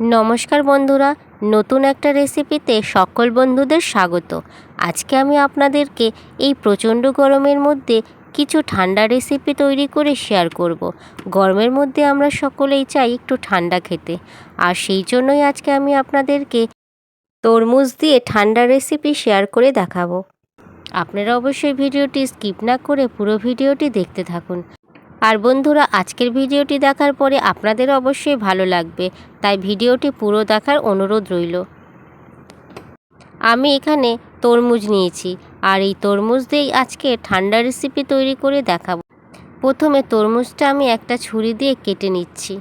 নমস্কার বন্ধুরা, নতুন একটা রেসিপিতে সকল বন্ধুদের স্বাগত। আজকে আমি আপনাদেরকে এই প্রচণ্ড গরমের মধ্যে কিছু ঠান্ডা রেসিপি তৈরি করে শেয়ার করব। গরমের মধ্যে আমরা সকলেই চাই একটু ঠান্ডা খেতে। আর সেই জন্যই আজকে আমি আপনাদেরকে তরমুজ দিয়ে ঠান্ডা রেসিপি শেয়ার করে দেখাবো। আপনারা অবশ্যই ভিডিওটি স্কিপ না করে পুরো ভিডিওটি দেখতে থাকুন। আর বন্ধুরা, আজকের ভিডিওটি দেখার পরে আপনাদের অবশ্যই ভালো লাগবে, তাই ভিডিওটি পুরো দেখার অনুরোধ রইল। আমি এখানে তরমুজ নিয়েছি, আর এই তরমুজ দিয়েই আজকে ঠান্ডা রেসিপি তৈরি করে দেখাবো। প্রথমে তরমুজটা আমি একটা ছুরি দিয়ে কেটে নিচ্ছি।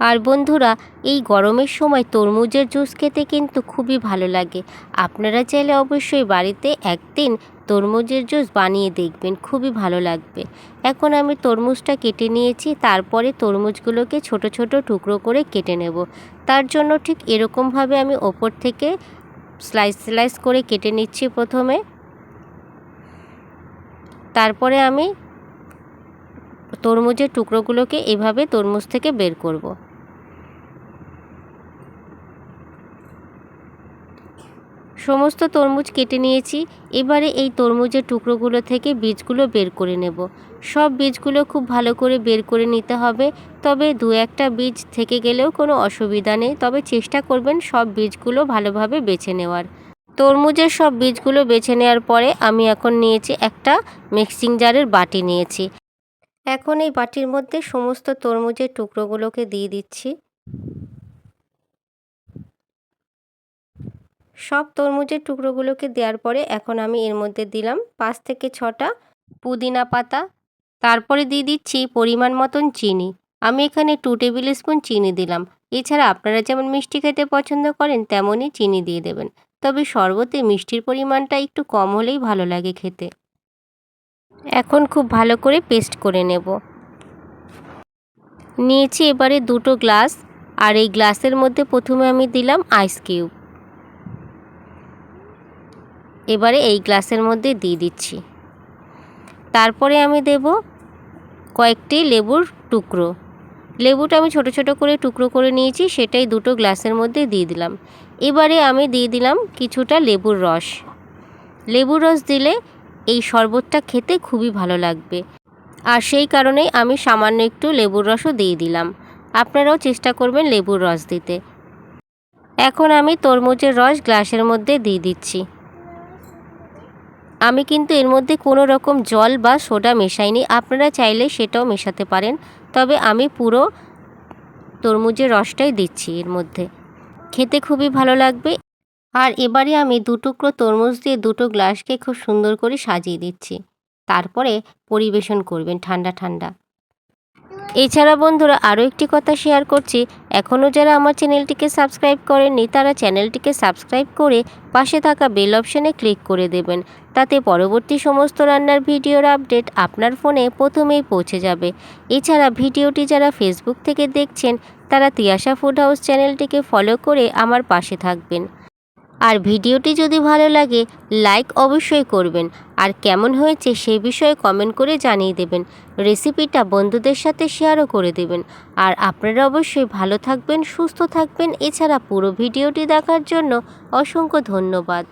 আর বন্ধুরা, এই গরমের সময় তরমুজের জুস খেতে কিন্তু খুবই ভালো লাগে। আপনারা চাইলে অবশ্যই বাড়িতে একদিন তরমুজের জুস বানিয়ে দেখবেন, খুবই ভালো লাগবে। এখন আমি তরমুজটা কেটে নিয়েছি, তারপরে তরমুজগুলোকে ছোট ছোট টুকরো করে কেটে নেব। তার জন্য ঠিক এরকমভাবে আমি ওপর থেকে স্লাইস স্লাইস করে কেটে নিচ্ছি প্রথমে। তারপরে আমি তরমুজের টুকরোগুলোকে এভাবে তরমুজ থেকে বের করব। সমস্ত তরমুজ কেটে নিয়েছি। এবারে এই তরমুজের টুকরোগুলো থেকে বীজগুলো বের করে নেব। সব বীজগুলো খুব ভালো করে বের করে নিতে হবে। তবে দু একটা বীজ থেকে গেলেও কোনো অসুবিধা নেই। তবে চেষ্টা করবেন সব বীজগুলো ভালোভাবে বেছে নেওয়ার। তরমুজের সব বীজগুলো বেছে নেওয়ার পরে আমি এখন নিয়েছি একটা মিক্সিং জারের বাটি নিয়েছি। এখন এই বাটির মধ্যে সমস্ত তরমুজের টুকরোগুলোকে দিয়ে দিচ্ছি। সব তরমুজের টুকরোগুলোকে দেওয়ার পরে এখন আমি এর মধ্যে দিলাম পাঁচ থেকে ছটা পুদিনা পাতা। তারপরে দিয়ে দিচ্ছি পরিমাণ মতন চিনি। আমি এখানে টু টেবিল স্পুন চিনি দিলাম। এছাড়া আপনারা যেমন মিষ্টি খেতে পছন্দ করেন, তেমনই চিনি দিয়ে দেবেন। তবে শরবতে মিষ্টির পরিমাণটা একটু কম হলেই ভালো লাগে খেতে। এখন খুব ভালো করে পেস্ট করে নেব। নিয়েছি এবারে দুটো গ্লাস। আর এই গ্লাসের মধ্যে প্রথমে আমি দিলাম আইস কিউব এবারে এই গ্লাসের মধ্যে দিয়ে দিচ্ছি। তারপরে আমি দেব কয়েকটি লেবুর টুকরো। লেবুটা আমি ছোট ছোট করে টুকরো করে নিয়েছি, সেটাই দুটো গ্লাসের মধ্যে দিয়ে দিলাম। এবারে আমি দিয়ে দিলাম কিছুটা লেবুর রস। লেবুর রস দিলে এই শরবতটা খেতে খুবই ভালো লাগবে। আর সেই কারণেই আমি সামান্য একটু লেবুর রসও দিয়ে দিলাম। আপনারাও চেষ্টা করবেন লেবুর রস দিতে। এখন আমি তরমুজের রস গ্লাসের মধ্যে দিয়ে দিচ্ছি। আমি কিন্তু এর মধ্যে কোনো রকম জল বা সোডা মেশাইনি। আপনারা চাইলে সেটাও মেশাতে পারেন। তবে আমি পুরো তরমুজের রসটাই দিচ্ছি এর মধ্যে। খেতে খুবই ভালো লাগবে। আর এবারে আমি দুটুকরো তরমুজ দিয়ে দুটো গ্লাসকে খুব সুন্দর করে সাজিয়ে দিচ্ছি। তারপরে পরিবেশন করবেন ঠান্ডা ঠান্ডা। এছাড়া বন্ধুরা আরও একটি কথা শেয়ার করছি, এখনও যারা আমার চ্যানেলটিকে সাবস্ক্রাইব করেননি, তারা চ্যানেলটিকে সাবস্ক্রাইব করে পাশে থাকা বেল অপশানে ক্লিক করে দেবেন, তাতে পরবর্তী সমস্ত রান্নার ভিডিওর আপডেট আপনার ফোনে প্রথমেই পৌঁছে যাবে। এছাড়া ভিডিওটি যারা ফেসবুক থেকে দেখছেন, তারা তিয়াশা ফুড হাউস চ্যানেলটিকে ফলো করে আমার পাশে থাকবেন। আর ভিডিওটি যদি ভালো লাগে লাইক অবশ্যই করবেন। আর কেমন হয়েছে সে বিষয়ে কমেন্ট করে জানিয়ে দেবেন। রেসিপিটা বন্ধুদের সাথে শেয়ারও করে দেবেন। আর আপনারা অবশ্যই ভালো থাকবেন, সুস্থ থাকবেন। এছাড়া পুরো ভিডিওটি দেখার জন্য অসংখ্য ধন্যবাদ।